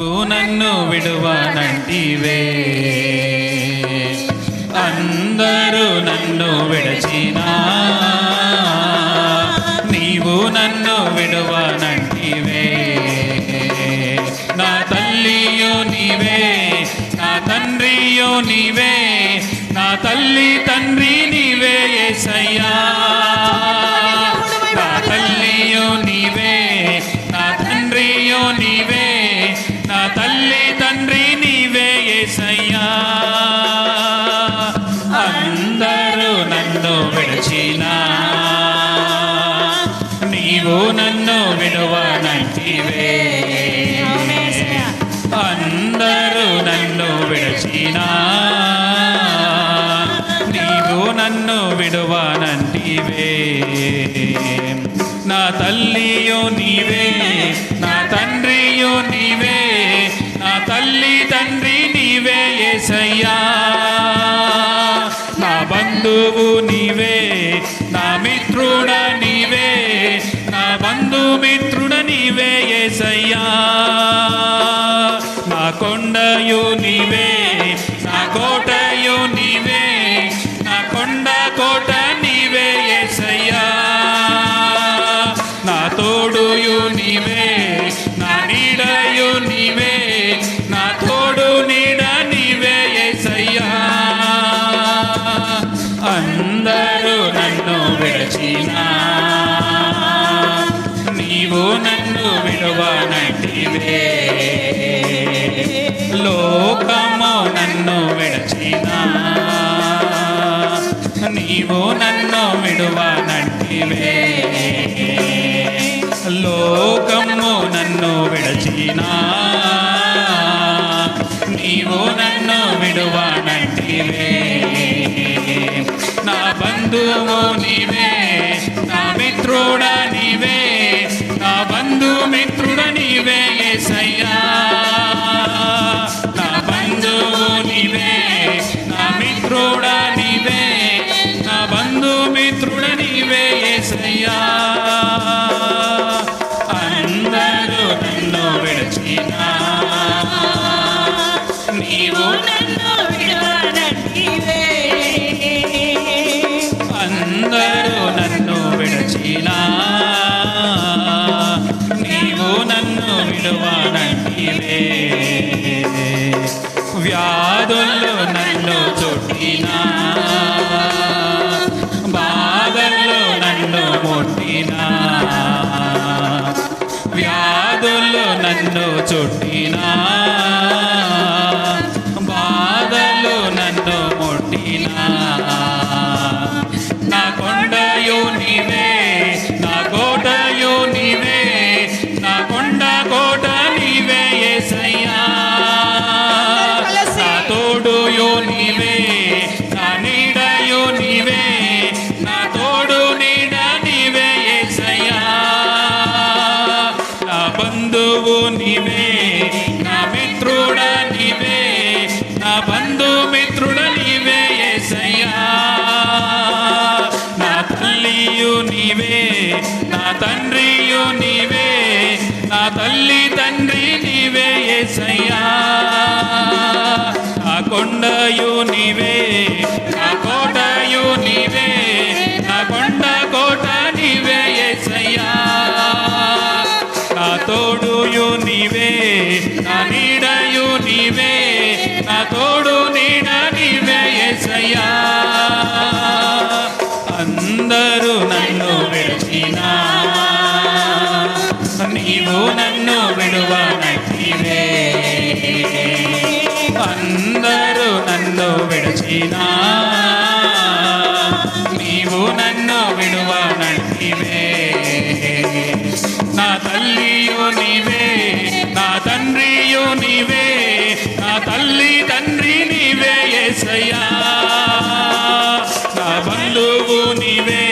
నువ్వు నన్ను విడువనంటివే. అందరూ నన్ను విడచినా. నీవు నన్ను విడువనంటివే. నా తల్లియో నీవే నా తండ్రియో నీవే నా తల్లి తండ్రి నీవే ఏసయ్యా. ఏసయ్యా అందరూ నన్ను విడిచినా. నీవు నన్ను విడువనంటివే. అందరూ నన్ను విడిచినా. నీవు నన్ను విడువనంటివే. నా తల్లియో ఏసయ్యా నా బంధువు నీవే నా మిత్రుడ నీవే నా బంధుమిత్రుడ నీవే ఏసయ్యా. నా కొండయు నీవే నా కోటయు నీవే నా కొండ కోట నీవు నన్ను విడవనంటివే. లోకము నన్ను విడచినా నీవు నన్ను విడువనంటివే. లోకము నన్ను విడచినా నీవు నన్ను విడువనంటివే. నా బంధువు మిత్రుడ నీవే బాధలు చుట్టినా? బాధలు నన్ను ముట్టినా? బంధువు నీవే నా మిత్రుడ నీవే నా బంధు మిత్రుడ నీవే ఏసయ్యా. నా తల్లియు నీవే నా తండ్రియు నీవే నా తల్లి తండ్రి నీవే ఏసయ్యా. నా కొండయు నీవే నా తోడుయు నీవే నా నీడయు నీవే నా తోడు నీడ నీవే ఎసయ్యా అందరూ నన్ను విడిచినా నీవు నన్ను విడువనటివే అందరూ నన్ను విడిచినా తల్లియో నీవే నా తండ్రియో నీవే నా తల్లి తండ్రి నీవే ఎసయ్యా నా బంధువు నీవే